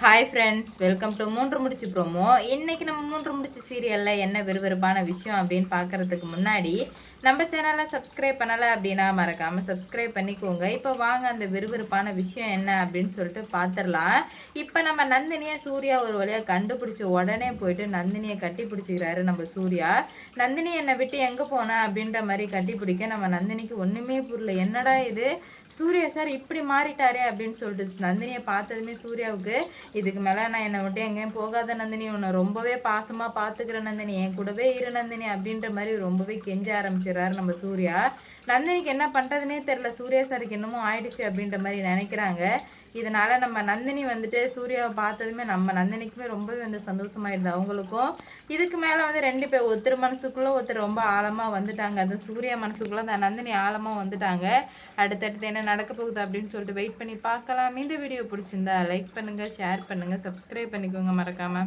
Hi friends welcome to மூன்று முடிச்சு promo இன்னைக்கு நம்ம மூன்று முடிச்சு சீரியலில் என்ன விறுவிறுப்பான விஷயம் அப்படின்னு பார்க்கறதுக்கு முன்னாடி நம்ம சேனலை சப்ஸ்கிரைப் பண்ணலை அப்படின்னா மறக்காமல் சப்ஸ்கிரைப் பண்ணிக்கோங்க. இப்போ வாங்க அந்த விறுவிறுப்பான விஷயம் என்ன அப்படின்னு சொல்லிட்டு பார்த்துடலாம் இப்போ நம்ம நந்தினியை சூர்யா ஒரு வழியாக கண்டுபிடிச்ச உடனே போயிட்டு நந்தினியை கட்டி பிடிச்சிக்கிறாரு நம்ம சூர்யா. நந்தினி என்னை விட்டு எங்கே போனா அப்படின்ற மாதிரி கட்டி பிடிக்க நம்ம நந்தினிக்கு ஒன்றுமே புரியல. என்னடா இது? சூர்யா சார் இப்படி மாறிட்டாரே அப்படின்னு சொல்லிட்டு நந்தினியை பார்த்ததுமே சூர்யாவுக்கு இதுக்கு மேலே நான் என்னை விட்டு எங்கேயும் போகாத நந்தினி. உன்னை ரொம்பவே பாசமாக பார்த்துக்கிற நந்தினி. என் கூடவே இரு நந்தினி அப்படின்ற மாதிரி ரொம்பவே கெஞ்ச ஆரம்பிச்சிடறாரு நம்ம சூர்யா. நந்தினிக்கு என்ன பண்ணுறதுனே தெரில சூர்யா சாருக்கு என்னமோ ஆயிடுச்சு அப்படின்ற மாதிரி நினைக்கிறாங்க. இதனால் நம்ம நந்தினி வந்துட்டு சூர்யாவை பார்த்ததுமே நம்ம நந்தினிக்குமே ரொம்பவே வந்து சந்தோஷமாயிடுது அவங்களுக்கும். இதுக்கு மேலே வந்து ரெண்டு பேர் ஒருத்தர் மனசுக்குள்ளே ஒருத்தர் ரொம்ப ஆழமாக வந்துட்டாங்க. அது சூர்யா மனசுக்குள்ளே அந்த நந்தினி ஆழமாக வந்துட்டாங்க. அடுத்தடுத்து என்ன நடக்க போகுது அப்படின்னு சொல்லிட்டு வெயிட் பண்ணி பார்க்கலாம். இந்த வீடியோ பிடிச்சிருந்தா லைக் பண்ணுங்கள் ஷேர் ஷேர் பண்ணுங்கள் சப்ஸ்கிரைப் பண்ணிக்கோங்க மறக்காமல்